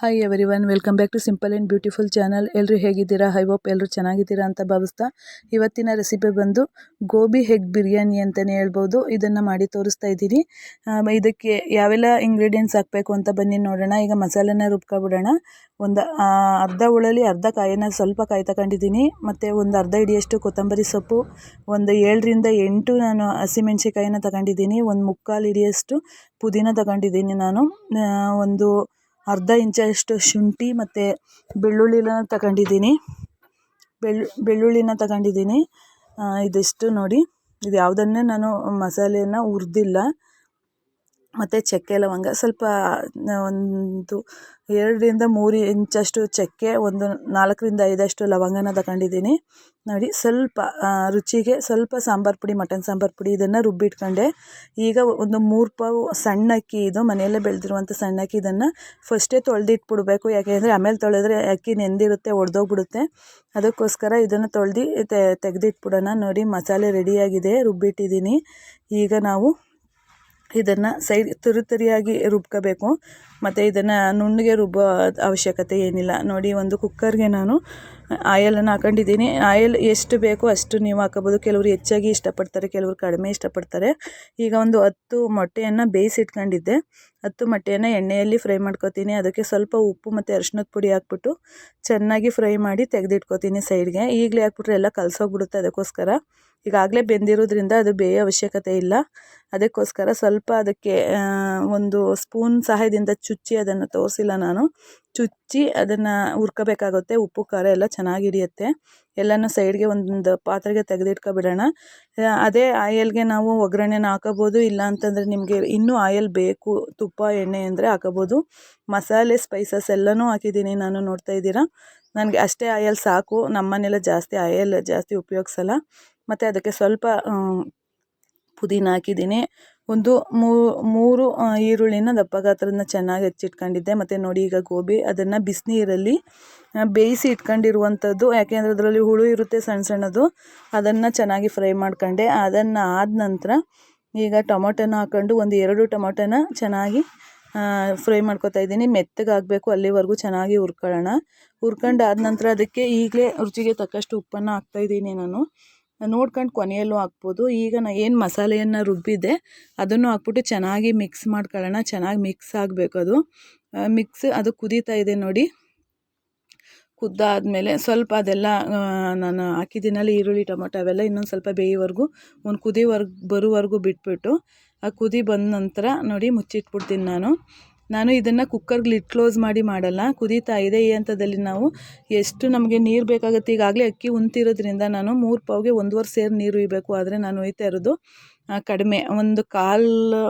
Hi everyone welcome back to simple and beautiful channel ಎಲ್ಲರೂ ಹೇಗಿದ್ದೀರಾ? High hope ಎಲ್ಲರೂ ಚೆನ್ನಾಗಿದ್ದೀರಾ ಅಂತ ಭಾವಿಸ್ತಾ ಇವತ್ತಿನ ರೆಸಿಪಿ ಬಂದು ಗೋಬಿ ಹೆಗ್ ಬಿರಿಯಾನಿ ಅಂತಲೇ ಹೇಳ್ಬೋದು. ಇದನ್ನು ಮಾಡಿ ತೋರಿಸ್ತಾ ಇದ್ದೀನಿ. ಇದಕ್ಕೆ ಯಾವೆಲ್ಲ ಇಂಗ್ರೀಡಿಯೆಂಟ್ಸ್ ಹಾಕಬೇಕು ಅಂತ ಬನ್ನಿ ನೋಡೋಣ. ಈಗ ಮಸಾಲೆನ ರುಬ್ಕೊಬಿಡೋಣ ಒಂದು ಅರ್ಧ ಉಳಲಿ, ಅರ್ಧ ಕಾಯಿನ ಸ್ವಲ್ಪ ಕಾಯಿ ತಗೊಂಡಿದ್ದೀನಿ. ಮತ್ತು ಒಂದು ಅರ್ಧ ಹಿಡಿಯಷ್ಟು ಕೊತ್ತಂಬರಿ ಸೊಪ್ಪು, ಒಂದು ಏಳರಿಂದ ಎಂಟು ನಾನು ಹಸಿಮೆಣ್ಸಿಕಾಯಿನ ತಗೊಂಡಿದ್ದೀನಿ. ಒಂದು ಮುಕ್ಕಾಲು ಹಿಡಿಯಷ್ಟು ಪುದೀನ ತಗೊಂಡಿದ್ದೀನಿ ನಾನು. ಒಂದು ಅರ್ಧ ಇಂಚಷ್ಟು ಶುಂಠಿ ಮತ್ತು ಬೆಳ್ಳುಳ್ಳಿನ ತಗೊಂಡಿದ್ದೀನಿ. ಬೆಳ್ಳು, ಬೆಳ್ಳುಳ್ಳಿನ ತಗೊಂಡಿದ್ದೀನಿ. ಇದಿಷ್ಟು ನೋಡಿ. ಇದು ಯಾವುದನ್ನೇ ನಾನು ಮಸಾಲೆನ ಹುರಿದಿಲ್ಲ. ಮತ್ತು ಚಕ್ಕೆ ಲವಂಗ ಸ್ವಲ್ಪ ಒಂದು ಎರಡರಿಂದ ಮೂರು ಇಂಚಷ್ಟು ಚಕ್ಕೆ, ಒಂದು ನಾಲ್ಕರಿಂದ ಐದಷ್ಟು ಲವಂಗನ ತಗೊಂಡಿದ್ದೀನಿ. ನೋಡಿ, ಸ್ವಲ್ಪ ರುಚಿಗೆ ಸ್ವಲ್ಪ ಸಾಂಬಾರು ಪುಡಿ, ಮಟನ್ ಸಾಂಬಾರು ಪುಡಿ ಇದನ್ನು ರುಬ್ಬಿಟ್ಕೊಂಡೆ. ಈಗ ಒಂದು ಮೂರು ಪಾವು ಸಣ್ಣ ಅಕ್ಕಿ, ಇದು ಮನೆಯಲ್ಲೇ ಬೆಳೆದಿರುವಂಥ ಸಣ್ಣ ಅಕ್ಕಿ ಇದನ್ನು ಫಸ್ಟೇ ತೊಳೆದಿಟ್ಬಿಡ್ಬೇಕು. ಯಾಕೆಂದರೆ ಆಮೇಲೆ ತೊಳೆದ್ರೆ ಅಕ್ಕಿ ನೆಂದಿರುತ್ತೆ, ಒಡೆದೋಗ್ಬಿಡುತ್ತೆ. ಅದಕ್ಕೋಸ್ಕರ ಇದನ್ನು ತೊಳೆದು ತೆಗೆದಿಟ್ಬಿಡೋಣ. ನೋಡಿ, ಮಸಾಲೆ ರೆಡಿಯಾಗಿದೆ ರುಬ್ಬಿಟ್ಟಿದ್ದೀನಿ. ಈಗ ನಾವು ಇದನ್ನು ಸೈಡ್ ತುರಿ ತುರಿಯಾಗಿ ರುಬ್ಕೋಬೇಕು. ಮತ್ತು ಇದನ್ನು ನುಣ್ಣಗೆ ರುಬ್ಬೋ ಅವಶ್ಯಕತೆ ಏನಿಲ್ಲ. ನೋಡಿ, ಒಂದು ಕುಕ್ಕರ್ಗೆ ನಾನು ಆಯಲನ್ನು ಹಾಕೊಂಡಿದ್ದೀನಿ. ಆಯಲ್ ಎಷ್ಟು ಬೇಕೋ ಅಷ್ಟು ನೀವು ಹಾಕೋಬೋದು ಕೆಲವರು ಹೆಚ್ಚಾಗಿ ಇಷ್ಟಪಡ್ತಾರೆ, ಕೆಲವರು ಕಡಿಮೆ ಇಷ್ಟಪಡ್ತಾರೆ. ಈಗ ಒಂದು ಹತ್ತು ಮೊಟ್ಟೆಯನ್ನು ಬೇಯಿಸಿಟ್ಕೊಂಡಿದ್ದೆ. ಹತ್ತು ಮೊಟ್ಟೆಯನ್ನು ಎಣ್ಣೆಯಲ್ಲಿ ಫ್ರೈ ಮಾಡ್ಕೊತೀನಿ. ಅದಕ್ಕೆ ಸ್ವಲ್ಪ ಉಪ್ಪು ಮತ್ತು ಅರಿಶಿನದ ಪುಡಿ ಹಾಕ್ಬಿಟ್ಟು ಚೆನ್ನಾಗಿ ಫ್ರೈ ಮಾಡಿ ತೆಗೆದಿಟ್ಕೋತೀನಿ ಸೈಡ್ಗೆ. ಈಗಲೇ ಹಾಕ್ಬಿಟ್ರೆ ಎಲ್ಲ ಕಲಸೋಗ್ಬಿಡುತ್ತೆ ಅದಕ್ಕೋಸ್ಕರ. ಈಗಾಗಲೇ ಬೆಂದಿರೋದ್ರಿಂದ ಅದು ಬೇಯೋ ಅವಶ್ಯಕತೆ ಇಲ್ಲ. ಅದಕ್ಕೋಸ್ಕರ ಸ್ವಲ್ಪ ಅದಕ್ಕೆ ಒಂದು ಸ್ಪೂನ್ ಸಹಾಯದಿಂದ ಚುಚ್ಚಿ ಅದನ್ನು ತೋರಿಸಿಲ್ಲ ನಾನು. ಚುಚ್ಚಿ ಅದನ್ನು ಹುರ್ಕೋಬೇಕಾಗುತ್ತೆ. ಉಪ್ಪು, ಖಾರ ಎಲ್ಲ ಚೆನ್ನಾಗಿ ಹಿಡಿಯುತ್ತೆ. ಎಲ್ಲನೂ ಸೈಡ್ಗೆ ಒಂದು ಪಾತ್ರೆಗೆ ತೆಗೆದಿಟ್ಕೊಬಿಡೋಣ. ಅದೇ ಆಯಲ್ಗೆ ನಾವು ಒಗ್ಗರಣೆನ ಹಾಕೋಬೋದು. ಇಲ್ಲ ಅಂತಂದರೆ ನಿಮಗೆ ಇನ್ನೂ ಆಯಲ್ ಬೇಕು, ತುಪ್ಪ, ಎಣ್ಣೆ ಅಂದರೆ ಹಾಕೋಬೋದು. ಮಸಾಲೆ ಸ್ಪೈಸಸ್ ಎಲ್ಲನೂ ಹಾಕಿದ್ದೀನಿ ನಾನು ನೋಡ್ತಾ ಇದ್ದೀರಾ? ನನಗೆ ಅಷ್ಟೇ ಆಯಲ್ ಸಾಕು. ನಮ್ಮನೆಲ್ಲ ಜಾಸ್ತಿ ಆಯಲ್ ಜಾಸ್ತಿ ಉಪಯೋಗಿಸಲ್ಲ. ಮತ್ತು ಅದಕ್ಕೆ ಸ್ವಲ್ಪ ಪುದೀನ ಹಾಕಿದ್ದೀನಿ. ಒಂದು ಮೂರು ಈರುಳ್ಳಿನ ದಪ್ಪ ಗಾತ್ರದನ್ನ ಚೆನ್ನಾಗಿ ಹೆಚ್ಚಿಟ್ಕೊಂಡಿದ್ದೆ. ಮತ್ತು ನೋಡಿ ಈಗ ಗೋಬಿ, ಅದನ್ನು ಬಿಸಿನೀರಲ್ಲಿ ಬೇಯಿಸಿ ಇಟ್ಕೊಂಡಿರುವಂಥದ್ದು. ಯಾಕೆಂದರೆ ಅದರಲ್ಲಿ ಹುಳು ಇರುತ್ತೆ ಸಣ್ಣ ಸಣ್ಣದು. ಅದನ್ನು ಚೆನ್ನಾಗಿ ಫ್ರೈ ಮಾಡ್ಕೊಂಡೆ. ಅದನ್ನು ಆದ ನಂತರ ಈಗ ಟೊಮೊಟೊನ ಹಾಕ್ಕೊಂಡು ಒಂದು ಎರಡು ಟೊಮೊಟೊನ ಚೆನ್ನಾಗಿ ಫ್ರೈ ಮಾಡ್ಕೊತಾ ಇದ್ದೀನಿ. ಮೆತ್ತಗಾಗಬೇಕು ಅಲ್ಲಿವರೆಗೂ ಚೆನ್ನಾಗಿ ಹುರ್ಕೊಳ್ಳೋಣ. ಹುರ್ಕೊಂಡು ಆದ ನಂತರ ಅದಕ್ಕೆ ಈಗಲೇ ರುಚಿಗೆ ತಕ್ಕಷ್ಟು ಉಪ್ಪನ್ನು ಹಾಕ್ತಾಯಿದ್ದೀನಿ ನಾನು. ನೋಡ್ಕೊಂಡು ಕೊನೆಯಲ್ಲೂ ಹಾಕ್ಬೋದು. ಈಗ ನಾ ಏನು ಮಸಾಲೆಯನ್ನು ರುಬ್ಬಿದ್ದೆ, ಅದನ್ನು ಹಾಕ್ಬಿಟ್ಟು ಚೆನ್ನಾಗಿ ಮಿಕ್ಸ್ ಮಾಡ್ಕೊಳ್ಳೋಣ. ಚೆನ್ನಾಗಿ ಮಿಕ್ಸ್ ಆಗಬೇಕು ಅದು. ಮಿಕ್ಸ್ ಅದು ಕುದೀತಾ ಇದೆ ನೋಡಿ. ಕುದ್ದಾದಮೇಲೆ ಸ್ವಲ್ಪ ಅದೆಲ್ಲ ನಾನು ಹಾಕಿದ್ದೀನಲ್ಲ ಈರುಳ್ಳಿ, ಟೊಮೊಟೊ ಅವೆಲ್ಲ ಇನ್ನೊಂದು ಸ್ವಲ್ಪ ಬೇಯೋವರೆಗೂ, ಒಂದು ಕುದಿವರೆಗೂ ಬರೋವರೆಗೂ ಬಿಟ್ಬಿಟ್ಟು, ಆ ಕುದಿ ಬಂದ ನಂತರ ನೋಡಿ ಮುಚ್ಚಿಟ್ಬಿಡ್ತೀನಿ ನಾನು. ನಾನು ಇದನ್ನು ಕುಕ್ಕರ್ಗೆ ಲಿಟ್ ಕ್ಲೋಸ್ ಮಾಡಿ ಮಾಡಲ್ಲ. ಕುದೀತಾ ಇದೆ ಈ ಹಂತದಲ್ಲಿ ನಾವು. ಎಷ್ಟು ನಮಗೆ ನೀರು ಬೇಕಾಗುತ್ತೆ ಈಗಾಗಲೇ ಅಕ್ಕಿ ಉಂತಿರೋದ್ರಿಂದ ನಾನು ಮೂರು ಪಾವ್ಗೆ ಒಂದೂವರೆ ಸೇರು ನೀರು ಇಬೇಕು ಆದರೆ ನಾನು ಒಯ್ತಾ ಇರೋದು ಕಡಿಮೆ. ಒಂದು ಕಾಲು,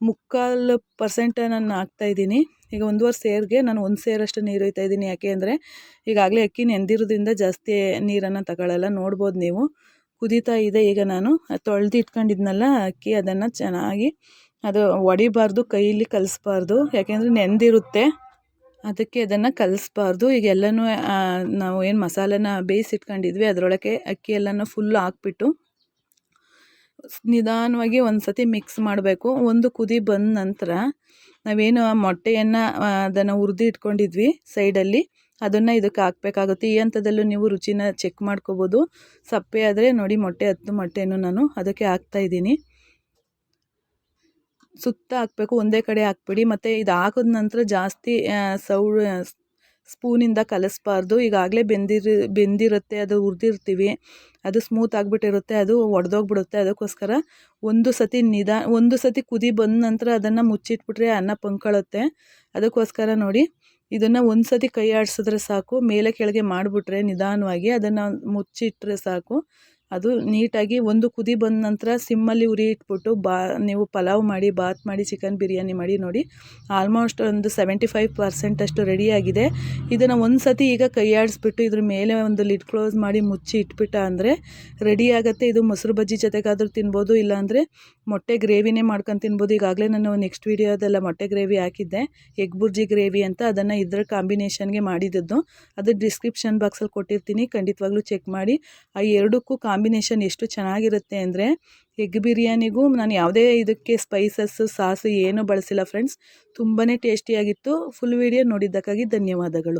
ಮುಕ್ಕಾಲು ಪರ್ಸೆಂಟ್ ನಾನು ಹಾಕ್ತಾಯಿದ್ದೀನಿ ಈಗ ಒಂದೂವರೆ ಸೇರಿಗೆ ನಾನು ಒಂದು ಸೇರಷ್ಟು ನೀರು ಒಯ್ತಾ ಇದ್ದೀನಿ. ಯಾಕೆ ಅಂದರೆ ಈಗಾಗಲೇ ಅಕ್ಕಿ ನೆಂದಿರೋದ್ರಿಂದ ಜಾಸ್ತಿ ನೀರನ್ನು ತಗೊಳ್ಳಲ್ಲ ನೋಡ್ಬೋದು ನೀವು. ಕುದೀತಾ ಇದೆ ಈಗ ನಾನು. ತೊಳೆದು ಇಟ್ಕೊಂಡಿದ್ನಲ್ಲ ಅಕ್ಕಿ, ಅದನ್ನು ಚೆನ್ನಾಗಿ ಅದು ಒಡಿಬಾರ್ದು ಕೈಯಲ್ಲಿ ಕಲಿಸ್ಬಾರ್ದು. ಯಾಕೆಂದರೆ ನೆಂದಿರುತ್ತೆ. ಅದಕ್ಕೆ ಅದನ್ನು ಕಲಿಸ್ಬಾರ್ದು. ಈಗ ಎಲ್ಲನೂ ನಾವು ಏನು ಮಸಾಲೆನ ಬೇಯಿಸಿಟ್ಕೊಂಡಿದ್ವಿ ಅದರೊಳಗೆ ಅಕ್ಕಿ ಎಲ್ಲನೂ ಫುಲ್ ಹಾಕ್ಬಿಟ್ಟು ನಿಧಾನವಾಗಿ ಒಂದು ಸತಿ ಮಿಕ್ಸ್ ಮಾಡಬೇಕು. ಒಂದು ಕುದಿ ಬಂದ ನಂತರ ನಾವೇನು ಆ ಮೊಟ್ಟೆಯನ್ನು ಅದನ್ನು ಹುರಿದು ಇಟ್ಕೊಂಡಿದ್ವಿ ಸೈಡಲ್ಲಿ. ಅದನ್ನು ಇದಕ್ಕೆ ಹಾಕಬೇಕಾಗುತ್ತೆ. ಈ ಹಂತದಲ್ಲೂ ನೀವು ರುಚಿನ ಚೆಕ್ ಮಾಡ್ಕೋಬೋದು. ಸಪ್ಪೆ ಆದರೆ ನೋಡಿ ಮೊಟ್ಟೆ ಹತ್ತು ಮೊಟ್ಟೆನೂ ನಾನು ಅದಕ್ಕೆ ಹಾಕ್ತಾಯಿದ್ದೀನಿ ಸುತ್ತ ಹಾಕಬೇಕು, ಒಂದೇ ಕಡೆ ಹಾಕ್ಬಿಡಿ. ಮತ್ತು ಇದು ಹಾಕಿದ ನಂತರ ಜಾಸ್ತಿ ಸೌ ಸ್ಪೂನಿಂದ ಕಲಿಸ್ಬಾರ್ದು. ಈಗಾಗಲೇ ಬೆಂದಿರ, ಬೆಂದಿರುತ್ತೆ, ಅದು ಹುರಿದಿರ್ತೀವಿ ಅದು ಸ್ಮೂತ್ ಆಗಿಬಿಟ್ಟಿರುತ್ತೆ, ಅದು ಒಡೆದೋಗ್ಬಿಡುತ್ತೆ. ಅದಕ್ಕೋಸ್ಕರ ಒಂದು ಸತಿ ನಿಧಾ ಒಂದು ಸತಿ ಕುದಿ ಬಂದ ನಂತರ ಅದನ್ನು ಮುಚ್ಚಿಟ್ಬಿಟ್ರೆ ಅನ್ನ ಪಂಕೊಳ್ಳುತ್ತೆ ಅದಕ್ಕೋಸ್ಕರ ನೋಡಿ, ಇದನ್ನು ಒಂದು ಸತಿ ಕೈ ಆಡಿಸಿದ್ರೆ ಸಾಕು. ಮೇಲೆ ಕೆಳಗೆ ಮಾಡಿಬಿಟ್ರೆ ನಿಧಾನವಾಗಿ ಅದನ್ನು ಮುಚ್ಚಿಟ್ರೆ ಸಾಕು. ಅದು ನೀಟಾಗಿ ಒಂದು ಕುದಿ ಬಂದ ನಂತರ ಸಿಮ್ಮಲ್ಲಿ ಉರಿ ಇಟ್ಬಿಟ್ಟು ಬಾ, ನೀವು ಪಲಾವ್ ಮಾಡಿ, ಬಾತ್ ಮಾಡಿ, ಚಿಕನ್ ಬಿರಿಯಾನಿ ಮಾಡಿ ನೋಡಿ. ಆಲ್ಮೋಸ್ಟ್ ಒಂದು ಸೆವೆಂಟಿ ಫೈವ್ ಪರ್ಸೆಂಟಷ್ಟು ರೆಡಿಯಾಗಿದೆ ಇದನ್ನು ಒಂದು ಸತಿ ಈಗ ಕೈಯಾಡಿಸ್ಬಿಟ್ಟು ಇದ್ರ ಮೇಲೆ ಒಂದು ಲಿಡ್ ಕ್ಲೋಸ್ ಮಾಡಿ ಮುಚ್ಚಿ ಇಟ್ಬಿಟ್ಟ ಅಂದರೆ ರೆಡಿ ಆಗುತ್ತೆ. ಇದು ಮೊಸರು ಬಜ್ಜಿ ಜೊತೆಗಾದರೂ ತಿನ್ಬೋದು, ಇಲ್ಲಾಂದರೆ ಮೊಟ್ಟೆ ಗ್ರೇವಿನೇ ಮಾಡ್ಕೊಂಡು ತಿನ್ಬೋದು. ಈಗಾಗಲೇ ನಾನು ನೆಕ್ಸ್ಟ್ ವೀಡಿಯೋದೆಲ್ಲ ಮೊಟ್ಟೆ ಗ್ರೇವಿ ಹಾಕಿದ್ದೆ. ಎಗ್ ಬುರ್ಜಿ ಗ್ರೇವಿ ಅಂತ ಅದನ್ನು ಇದರ ಕಾಂಬಿನೇಷನ್ಗೆ ಮಾಡಿದ್ದದ್ದು. ಅದು ಡಿಸ್ಕ್ರಿಪ್ಷನ್ ಬಾಕ್ಸಲ್ಲಿ ಕೊಟ್ಟಿರ್ತೀನಿ. ಖಂಡಿತವಾಗ್ಲೂ ಚೆಕ್ ಮಾಡಿ. ಆ ಎರಡಕ್ಕೂ ಕಾಂಬಿ ಕಾಂಬಿನೇಷನ್ ಎಷ್ಟು ಚೆನ್ನಾಗಿರುತ್ತೆ ಅಂದರೆ ಎಗ್ ಬಿರಿಯಾನಿಗೂ ನಾನು ಯಾವುದೇ ಇದಕ್ಕೆ ಸ್ಪೈಸಸ್ಸು ಸಾಸು ಏನೂ ಬಳಸಿಲ್ಲ ಫ್ರೆಂಡ್ಸ್ ತುಂಬಾ ಟೇಸ್ಟಿಯಾಗಿತ್ತು ಫುಲ್ ವಿಡಿಯೋ ನೋಡಿದ್ದಕ್ಕಾಗಿ ಧನ್ಯವಾದಗಳು.